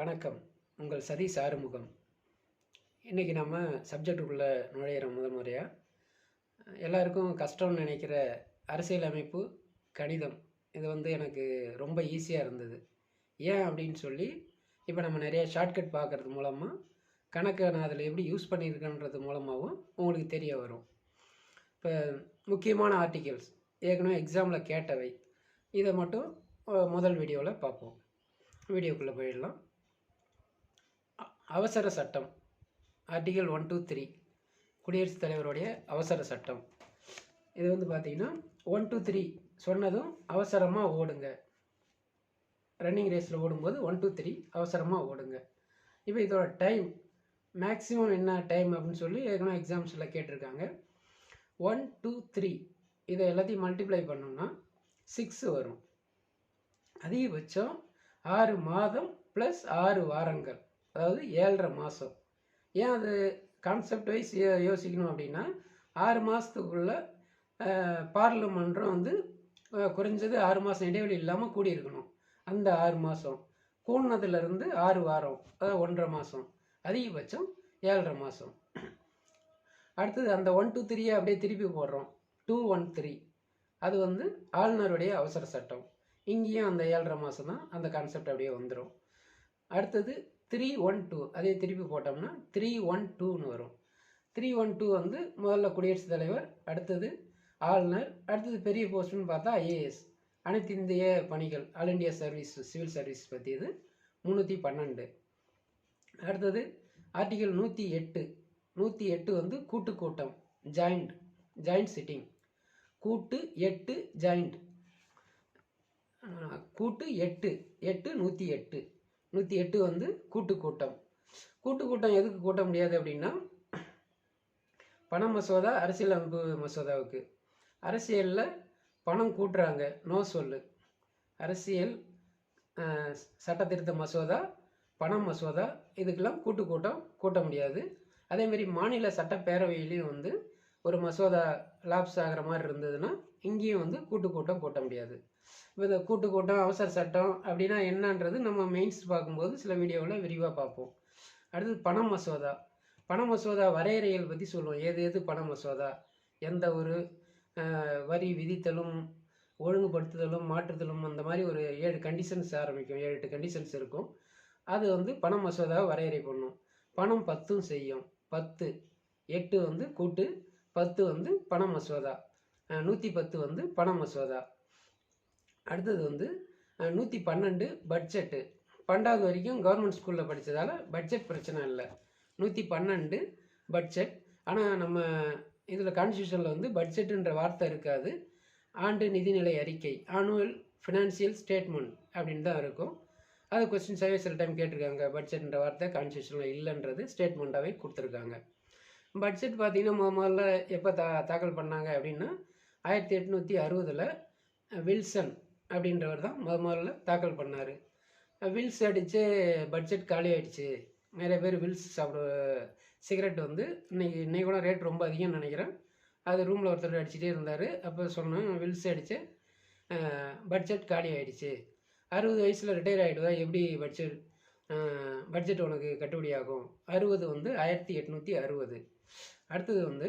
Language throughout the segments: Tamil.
வணக்கம். உங்கள் சதீஷ் ஆறுமுகம். இன்றைக்கி நம்ம சப்ஜெக்டுக்குள்ளே நுழையிறோம் முதல் முறையாக எல்லாருக்கும் கஷ்டம்னு நினைக்கிற அரசியலமைப்பு கணிதம் இது வந்து எனக்கு ரொம்ப ஈஸியாக இருந்தது. ஏன் அப்படின்னு சொல்லி இப்போ நம்ம நிறைய ஷார்ட்கட் பார்க்குறது மூலமாக கணக்கை நான் அதில் எப்படி யூஸ் பண்ணியிருக்கேன்றது மூலமாகவும் உங்களுக்கு தெரிய வரும். இப்போ முக்கியமான ஆர்டிகிள்ஸ் ஏற்கனவே எக்ஸாமில் கேட்டவை. இதை மட்டும் முதல் வீடியோவில் பார்ப்போம். வீடியோக்குள்ளே போயிடலாம். அவசர சட்டம். ஆர்டிகல் ஒன் டூ த்ரீ குடியரசுத் தலைவருடைய அவசர சட்டம். இது வந்து பார்த்தீங்கன்னா ஒன் டூ த்ரீ சொன்னதும் அவசரமாக ஓடுங்க. ரன்னிங் ரேஸில் ஓடும்போது ஒன் டூ த்ரீ அவசரமாக ஓடுங்க. இப்போ இதோட டைம் மேக்ஸிமம் என்ன டைம் அப்படின்னு சொல்லி ஏற்கனவே எக்ஸாம்ஸில் கேட்டிருக்காங்க. ஒன் டூ த்ரீ இதை எல்லாத்தையும் மல்டிப்ளை பண்ணோம்னா சிக்ஸ் வரும். அதிகபட்சம் ஆறு மாதம் ப்ளஸ் ஆறு வாரங்கள். அதாவது ஏழரை மாதம் ஏன் அது கான்செப்ட் வைஸ் யோசிக்கணும் அப்படின்னா ஆறு மாதத்துக்குள்ள பார்லிமெண்ட்ரம் வந்து குறைஞ்சது ஆறு மாதம் இடைவெளி இல்லாமல் கூடியிருக்கணும். அந்த ஆறு மாதம் கூடினதுலேருந்து ஆறு வாரம். அதாவது ஒன்றரை மாதம் அதிகபட்சம் ஏழரை மாதம் அடுத்தது அந்த ஒன் டூ த்ரீயை அப்படியே திருப்பி போடுறோம். டூ ஒன் த்ரீ அது வந்து ஆளுநருடைய அவசர சட்டம். இங்கேயும் அந்த ஏழரை மாதம் தான் அந்த கான்செப்ட் அப்படியே வந்துடும் அடுத்தது த்ரீ ஒன் டூ அதே திருப்பி போட்டோம்னா த்ரீ ஒன் டூன்னு வரும். த்ரீ ஒன் டூ வந்து முதல்ல குடியரசுத் தலைவர் அடுத்தது ஆளுநர் அடுத்தது பெரிய போஸ்ட்னு பார்த்தா ஐஏஎஸ். அனைத்து இந்திய பணிகள் all India service civil service பற்றி இது முந்நூற்றி பன்னெண்டு. அடுத்தது ஆர்டிகல் நூற்றி எட்டு. நூற்றி எட்டு வந்து கூட்டு கூட்டம் ஜாயிண்ட் ஜாயிண்ட் சிட்டிங் கூட்டு எட்டு ஜாயிண்ட் கூட்டு எட்டு எட்டு நூற்றி எட்டு. நூற்றி எட்டு வந்து கூட்டு கூட்டம் கூட்டு கூட்டம் எதுக்கு கூட்ட முடியாது அப்படின்னா பண மசோதா அரசியலமைப்பு மசோதாவுக்கு. அரசியலில் பணம் கூட்டுறாங்க. நோ சொல்லு. அரசியல் சட்டத்திருத்த சட்ட திருத்த மசோதா பணம் மசோதா இதுக்கெல்லாம் கூட்டு கூட்டம் கூட்ட முடியாது. அதேமாரி மாநில சட்டப்பேரவையிலையும் வந்து ஒரு மசோதா லாப்ஸ் ஆகிற மாதிரி இருந்ததுன்னா இங்கேயும் வந்து கூட்டு கூட்டம் கூட்ட முடியாது. இப்போ இந்த கூட்டு கூட்டம் அவசர சட்டம் அப்படின்னா என்னன்றது நம்ம மெயின்ஸ் பார்க்கும்போது சில வீடியோவில் விரிவாக பார்ப்போம். அடுத்தது பண மசோதா. பண மசோதா வரையறைகள் பற்றி சொல்லுவோம். எது எது பண மசோதா? எந்த ஒரு வரி விதித்தலும் ஒழுங்குபடுத்துதலும் மாற்றுதலும் அந்த மாதிரி ஒரு ஏழு கண்டிஷன்ஸ் ஆரம்பிக்கும். ஏழு எட்டு கண்டிஷன்ஸ் இருக்கும். அது வந்து பண மசோதாவை வரையறை பண்ணும். பணம் பத்தும் செய்யும். பத்து. எட்டு வந்து கூட்டு பத்து வந்து பண மசோதா. நூற்றி பத்து வந்து பண மசோதா. அடுத்தது வந்து நூற்றி பன்னெண்டு பட்ஜெட்டு பன்னெண்டாவது வரைக்கும் கவர்மெண்ட் ஸ்கூலில் படித்ததால பட்ஜெட் பிரச்சனை இல்லை. நூற்றி பன்னெண்டு பட்ஜெட் ஆனால் நம்ம இதில் கான்ஸ்டியூஷனில் வந்து பட்ஜெட்டுன்ற வார்த்தை இருக்காது. ஆண்டு நிதிநிலை அறிக்கை ஆனுவல் ஃபினான்சியல் ஸ்டேட்மெண்ட் அப்படின்னு தான் இருக்கும். அது கொஸ்டின்ஸாகவே சில டைம் கேட்டிருக்காங்க. பட்ஜெட்ன்ற வார்த்தை கான்ஸ்டியூஷனில் இல்லைன்றது ஸ்டேட்மெண்ட்டாகவே கொடுத்துருக்காங்க. பட்ஜெட் பார்த்தீங்கன்னா முதல்ல எப்போ தா தாக்கல் பண்ணாங்க அப்படின்னா ஆயிரத்தி எட்நூற்றி அறுபதில் வில்சன் அப்படின்றவர் தான் முத முதல்ல தாக்கல் பண்ணார். வில்ஸ் அடித்து பட்ஜெட் காலி ஆகிடுச்சு நிறைய பேர் வில்ஸ் சாப்பிட சிகரெட் வந்து இன்னைக்கு இன்றைக்கி கூட ரேட் ரொம்ப அதிகம்னு நினைக்கிறேன். அது ரூமில் ஒருத்தர் அடிச்சுட்டே இருந்தார். அப்போ சொன்னேன் வில்ஸ் அடித்து பட்ஜெட் காலி ஆகிடுச்சு அறுபது வயசில் ரிட்டையர் ஆகிடுவா எப்படி பட்ஜெட் பட்ஜெட் உனக்கு கட்டுப்படி ஆகும்? அறுபது வந்து ஆயிரத்தி எட்நூற்றி அறுபது. அடுத்தது வந்து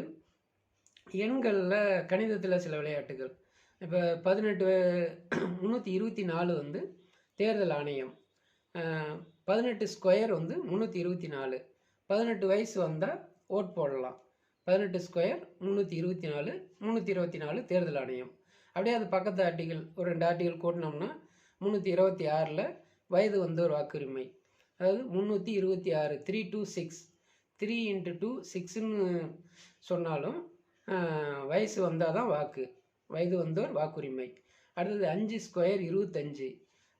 எண்களில் கணிதத்தில் சில விளையாட்டுகள். இப்போ பதினெட்டு முந்நூற்றி இருபத்தி நாலு வந்து தேர்தல் ஆணையம். பதினெட்டு ஸ்கொயர் வந்து முந்நூற்றி இருபத்தி நாலு. பதினெட்டு வயசு வந்தால் ஓட் போடலாம். பதினெட்டு ஸ்கொயர் முந்நூற்றி இருபத்தி நாலு முந்நூற்றி இருபத்தி நாலு தேர்தல் ஆணையம். அப்படியே அது பக்கத்து ஆர்டிகள் ஒரு ரெண்டு ஆர்டிகல் கூட்டினோம்னா முந்நூற்றி இருபத்தி ஆறில் வயது வந்தோர் வாக்குரிமை. அதாவது முந்நூற்றி இருபத்தி ஆறு three two six three into two சிக்ஸ்ன்னு சொன்னாலும் வயசு வந்தால் தான் வாக்கு. வயது வந்தோர் வாக்குரிமை. அடுத்தது அஞ்சு ஸ்கொயர் இருபத்தஞ்சு.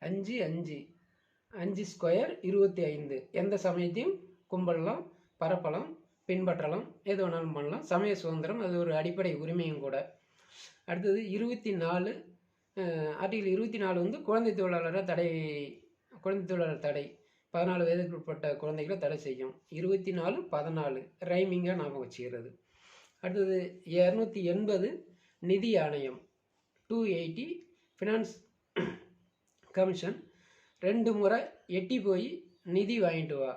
அஞ்சு அஞ்சு. அஞ்சு ஸ்கொயர் இருபத்தி ஐந்து எந்த சமயத்தையும் கும்பலாம் பரப்பலாம் பின்பற்றலாம் எது வேணாலும் பண்ணலாம். சமய சுதந்திரம் அது ஒரு அடிப்படை உரிமையும் கூட. அடுத்தது இருபத்தி நாலு ஆர்டிகல் இருபத்தி நாலு வந்து குழந்தை தொழிலாளரை தடை குழந்தை தொழிலாளர் தடை. பதினாலு வயதுக்கு உட்பட்ட குழந்தைகளை தடை செய்யும். இருபத்தி நாலு பதினாலு ரைமிங்காக ஞாபகம் வச்சுக்கிறது. அடுத்தது இரநூத்தி எண்பது நிதி ஆணையம். டூ எயிட்டி ஃபினான்ஸ் கமிஷன் ரெண்டு முறை எட்டி போய் நிதி வாங்கிட்டு வா.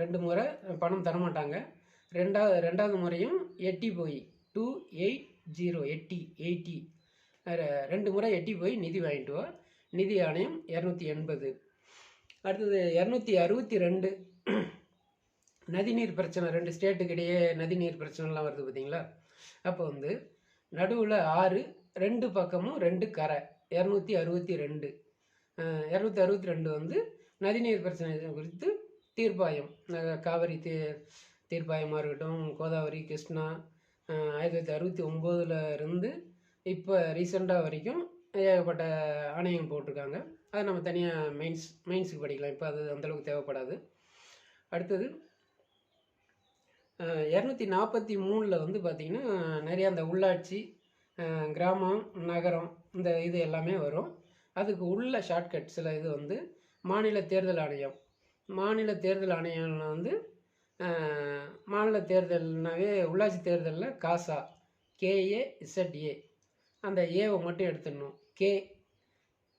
ரெண்டு முறை பணம் தரமாட்டாங்க. ரெண்டாவது ரெண்டாவது முறையும் எட்டி போய். டூ எயிட் ஜீரோ எட்டி எயிட்டி ரெண்டு முறை எட்டி போய் நிதி வாங்கிட்டு வா. நிதி ஆணையம் இரநூத்தி எண்பது. அடுத்தது இரநூத்தி அறுபத்தி ரெண்டு நதிநீர் பிரச்சனை ரெண்டு ஸ்டேட்டுக்கு இடையே நதிநீர் பிரச்சனைலாம் வருது பார்த்தீங்களா? அப்போ வந்து நடுவில் ஆறு ரெண்டு பக்கமும் ரெண்டு கரை இரநூத்தி அறுபத்தி ரெண்டு. இரநூத்தி அறுபத்தி ரெண்டு வந்து நதிநீர் பிரச்சனை குறித்து தீர்ப்பாயம். காவிரி தீ தீர்ப்பாயமாக இருக்கட்டும் கோதாவரி கிருஷ்ணா ஆயிரத்தி தொள்ளாயிரத்தி அறுபத்தி ஒம்போதில் இருந்து இப்போ ரீசெண்டாக வரைக்கும் ஏகப்பட்ட ஆணையம் போட்டிருக்காங்க. அதை நம்ம தனியாக மெயின்ஸ் மெயின்ஸுக்கு படிக்கலாம். இப்போ அது அந்தளவுக்கு தேவைப்படாது. அடுத்தது இரநூத்தி நாற்பத்தி மூணில் வந்து பார்த்திங்கன்னா நிறைய அந்த உள்ளாட்சி கிராமம் நகரம் இந்த இது எல்லாமே வரும். அதுக்கு உள்ள ஷார்ட்கட் சில இது வந்து மாநில தேர்தல் ஆணையம். மாநில தேர்தல் ஆணையம்ல வந்து மாநில தேர்தல்னாவே உள்ளாட்சி தேர்தலில் காசா கேஏ இசட்ஏ அந்த ஏவை மட்டும் எடுத்துடணும். கே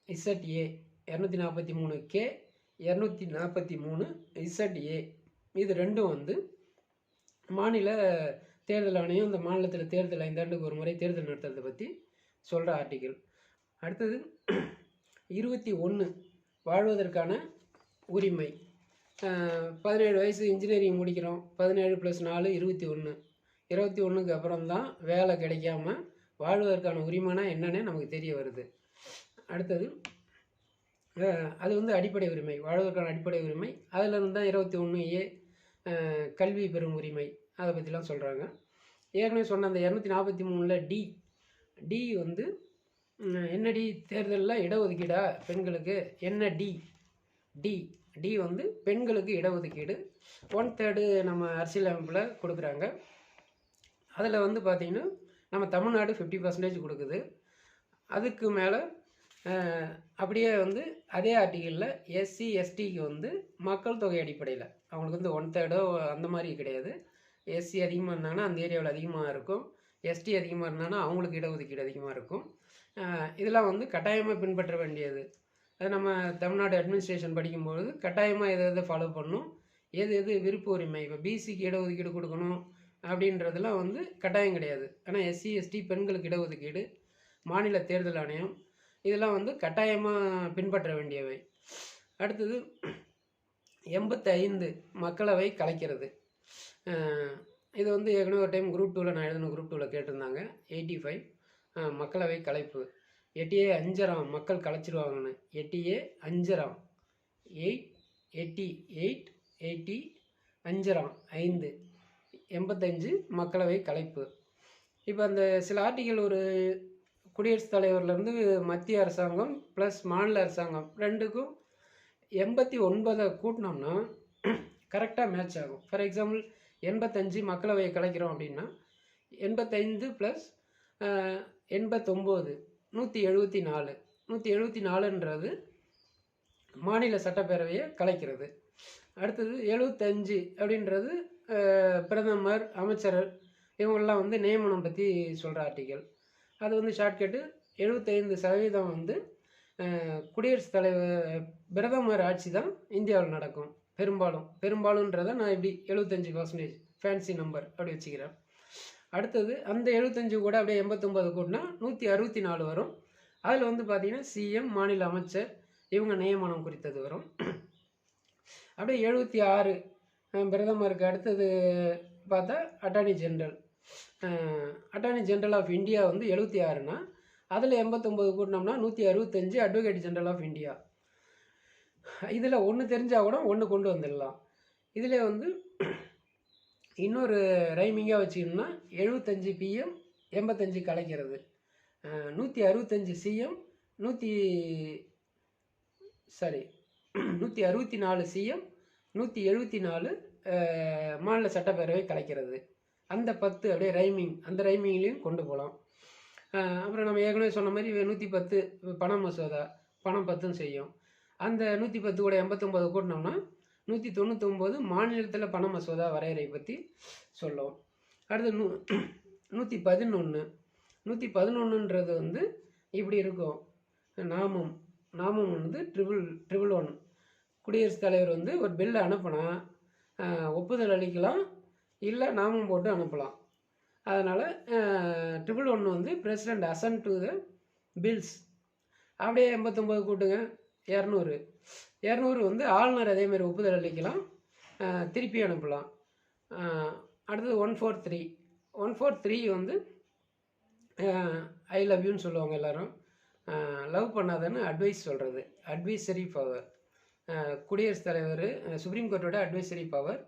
இசட்ஏ இரநூத்தி நாற்பத்தி மூணு கே இரநூத்தி நாற்பத்தி மூணு இசட்ஏ இது ரெண்டும் வந்து மாநில தேர்தல் ஆணையம் இந்த மாநிலத்தில் தேர்தல் ஐந்தாண்டுக்கு ஒரு முறை தேர்தல் நடத்துறதை பற்றி சொல்கிற ஆர்டிக்கிள் அடுத்தது இருபத்தி ஒன்று வாழ்வதற்கான உரிமை. பதினேழு வயசு இன்ஜினியரிங் முடிக்கிறோம் பதினேழு ப்ளஸ் நாலு இருபத்தி ஒன்று இருபத்தி ஒன்றுக்கு அப்புறம் தான் வேலை கிடைக்காம வாழ்வதற்கான உரிமைனா என்னன்னு நமக்கு தெரிய வருது. அடுத்தது அது வந்து அடிப்படை உரிமை வாழ்வதற்கான அடிப்படை உரிமை. அதில் இருந்து தான் இருபத்தி ஒன்று ஏ கல்வி பெறும் உரிமை. அதை பற்றிலாம் சொல்கிறாங்க ஏற்கனவே சொன்ன அந்த இரநூத்தி நாற்பத்தி மூணில் டி டி வந்து என்னடி தேர்தலில் இடஒதுக்கீடா பெண்களுக்கு? என்ன டி? டி டி வந்து பெண்களுக்கு இடஒதுக்கீடு. ஒன் தேர்டு நம்ம அரசியலமைப்பில் கொடுக்குறாங்க. அதில் வந்து பார்த்திங்கன்னா நம்ம தமிழ்நாடு ஃபிஃப்டி பர்சன்டேஜ் கொடுக்குது. அதுக்கு மேலே அப்படியே வந்து அதே ஆர்டிக்கலில் எஸ்சி எஸ்டிக்கு வந்து மக்கள் தொகை அடிப்படையில். அவங்களுக்கு வந்து ஒன் தேர்டோ அந்த மாதிரி கிடையாது. எஸ்சி அதிகமாக இருந்தாங்கன்னா அந்த ஏரியாவில் அதிகமாக இருக்கும். எஸ்டி அதிகமாக இருந்தாங்கன்னா அவங்களுக்கு இடஒதுக்கீடு அதிகமாக இருக்கும். இதெல்லாம் வந்து கட்டாயமாக பின்பற்ற வேண்டியது. அது நம்ம தமிழ்நாடு அட்மினிஸ்ட்ரேஷன் படிக்கும்போது கட்டாயமாக எதை எதை ஃபாலோ பண்ணணும் எது எது விருப்ப உரிமை? இப்போ பிசிக்கு இடஒதுக்கீடு கொடுக்கணும். அப்படின்றதெல்லாம் வந்து கட்டாயம் கிடையாது. ஆனால் எஸ்சி எஸ்டி பெண்களுக்கு இடஒதுக்கீடு மாநில தேர்தல் ஆணையம் இதெல்லாம் வந்து கட்டாயமாக பின்பற்ற வேண்டியவை. அடுத்தது எண்பத்தைந்து மக்களவை கலைக்கிறது. இது வந்து ஏற்கனவே ஒரு டைம் குரூப் டூவில் நான் எழுதின குரூப் டூவில் கேட்டிருந்தாங்க. எயிட்டி ஃபைவ் மக்களவை கலைப்பு. எட்டியே அஞ்சராம் மக்கள் கலைச்சிருவாங்கன்னு. எட்டியே அஞ்சராம் எயிட் எயிட்டி எயிட் எயிட்டி அஞ்சராம் ஐந்து. எண்பத்தஞ்சு மக்களவை கலைப்பு. இப்போ அந்த சில ஆர்டிகல் ஒரு குடியரசுத் தலைவர்லேருந்து மத்திய அரசாங்கம் ப்ளஸ் மாநில அரசாங்கம் ரெண்டுக்கும் எண்பத்தி ஒன்பதை கூட்டினோம்னா கரெக்டாக மேட்ச் ஆகும். ஃபார் எக்ஸாம்பிள் எண்பத்தஞ்சு மக்களவையை கலைக்கிறோம் அப்படின்னா எண்பத்தைந்து ப்ளஸ் எண்பத்தொம்போது நூற்றி எழுபத்தி நாலு. நூற்றி எழுபத்தி நாலுன்றது மாநில சட்டப்பேரவையை கலைக்கிறது. அடுத்தது எழுபத்தஞ்சு அப்படின்றது பிரதமர் அமைச்சர் இவங்கெல்லாம் வந்து நியமனம் பற்றி சொல்கிற ஆர்டிக்கல் அது வந்து ஷார்ட்கட்டு எழுபத்தைந்து சதவீதம் வந்து குடியரசுத் தலைவர் பிரதமர் ஆட்சி தான் இந்தியாவில் நடக்கும். பெரும்பாலும் பெரும்பாலுன்றதை நான் இப்படி எழுபத்தஞ்சு பர்சன்டேஜ் ஃபேன்சி நம்பர் அப்படி வச்சுக்கிறேன். அடுத்தது அந்த எழுபத்தஞ்சு கூட அப்படியே எண்பத்தொம்பது கூட்டினா நூற்றி அறுபத்தி நாலு வரும். அதில் வந்து பார்த்திங்கன்னா சிஎம் மாநில அமைச்சர் இவங்க நியமனம் குறித்தது வரும். அப்படியே எழுபத்தி ஆறு பிரதமருக்கு அடுத்தது பார்த்தா attorney general attorney general of India வந்து எழுபத்தி ஆறுனா அதில் எண்பத்தொம்போது கூட்டினோம்னா நூற்றி அறுபத்தஞ்சு அட்வொகேட் ஜென்ரல் ஆஃப் இந்தியா இதில் ஒன்று தெரிஞ்சால் கூட ஒன்று கொண்டு வந்துடலாம். இதில் வந்து இன்னொரு ரைமிங்காக வச்சுக்கணும்னா எழுபத்தஞ்சு பிஎம் எண்பத்தஞ்சு கலைக்கிறது. நூற்றி அறுபத்தஞ்சு சிஎம் நூற்றி சாரி நூற்றி அறுபத்தி நாலு சிஎம் நூற்றி எழுபத்தி நாலு மாநில சட்டப்பேரவை கலைக்கிறது. அந்த பத்து அப்படியே ரைமிங் அந்த ரைமிங்லேயும் கொண்டு போகலாம் அப்புறம் நம்ம ஏற்கனவே சொன்ன மாதிரி நூற்றி பத்து பண மசோதா பணம் பத்தும் செய்யும். அந்த நூற்றி பத்து கூட எண்பத்தொம்போது கூட்டினோம்னா நூற்றி தொண்ணூத்தொம்பது மாநிலத்தில் பண மசோதா வரையறை பற்றி சொல்லும் அடுத்து நூ நூற்றி பதினொன்று நூற்றி பதினொன்றுன்றது வந்து இப்படி இருக்கும். நாமம் நாமம் வந்து ட்ரிபிள் ட்ரிபிள் ஒன் குடியரசுத் தலைவர் வந்து ஒரு பில்லு அனுப்பினா ஒப்புதல் அளிக்கலாம். இல்லை நாமம் போட்டு அனுப்பலாம். அதனால் ட்ரிபிள் ஒன் வந்து president assent to the bills அப்படியே எண்பத்தொம்போது கூட்டுங்க. இரநூறு. இரநூறு வந்து ஆளுநர் அதேமாதிரி ஒப்புதல் அளிக்கலாம். திருப்பி அனுப்பலாம். அடுத்தது one four three one four three வந்து ஐ லவ் யூன்னு சொல்லுவாங்க எல்லோரும். லவ் பண்ணாதன்னு அட்வைஸ் சொல்கிறது அட்வைசரி பவர் குடியரசுத் தலைவர் சுப்ரீம் கோர்ட்டோட அட்வைசரி பவர்